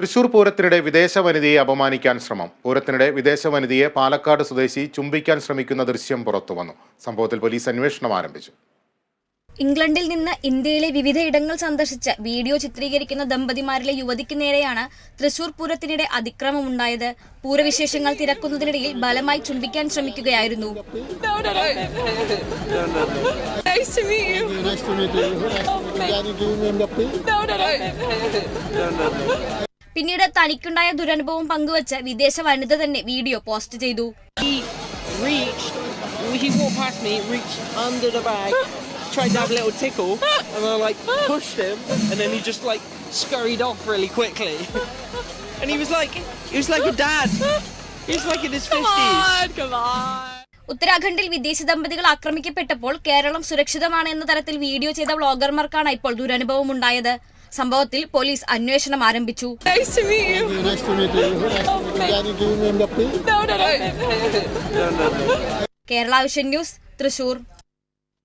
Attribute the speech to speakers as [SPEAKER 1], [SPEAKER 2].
[SPEAKER 1] തൃശൂർ പൂരത്തിനിടെ വിദേശ വനിതയെ അപമാനിക്കാൻ ശ്രമം. പൂരത്തിനിടെ വിദേശ വനിതയെ പാലക്കാട് സ്വദേശി ചുംബിക്കാൻ ശ്രമിക്കുന്ന ദൃശ്യം പുറത്തു വന്നു സംഭവത്തിൽ പോലീസ് അന്വേഷണം ആരംഭിച്ചു.
[SPEAKER 2] ഇംഗ്ലണ്ടിൽ നിന്ന് ഇന്ത്യയിലെ വിവിധ ഇടങ്ങൾ സന്ദർശിച്ച് വീഡിയോ ചിത്രീകരിക്കുന്ന ദമ്പതിമാരിലെ യുവതിക്ക് നേരെയാണ് തൃശൂർ പൂരത്തിനിടെ അതിക്രമം ഉണ്ടായത് പൂരവിശേഷങ്ങൾ തിരക്കുന്നതിനിടയിൽ ബലമായി ചുംബിക്കാൻ ശ്രമിക്കുകയായിരുന്നു. പിന്നീട് തനിക്കുണ്ടായ ദുരനുഭവം പങ്കുവച്ച വിദേശ വനിത തന്നെ വീഡിയോ പോസ്റ്റ് ചെയ്തു. ഉത്തരാഖണ്ഡിൽ വിദേശ ദമ്പതികൾ ആക്രമിക്കപ്പെട്ടപ്പോൾ കേരളം സുരക്ഷിതമാണ് എന്ന തരത്തിൽ വീഡിയോ ചെയ്ത വ്ലോഗർമാർക്കാണ് ഇപ്പോൾ ദുരനുഭവം ഉണ്ടായത് സംഭവത്തിൽ പോലീസ് അന്വേഷണം ആരംഭിച്ചു. Kerala vision news Thrissur.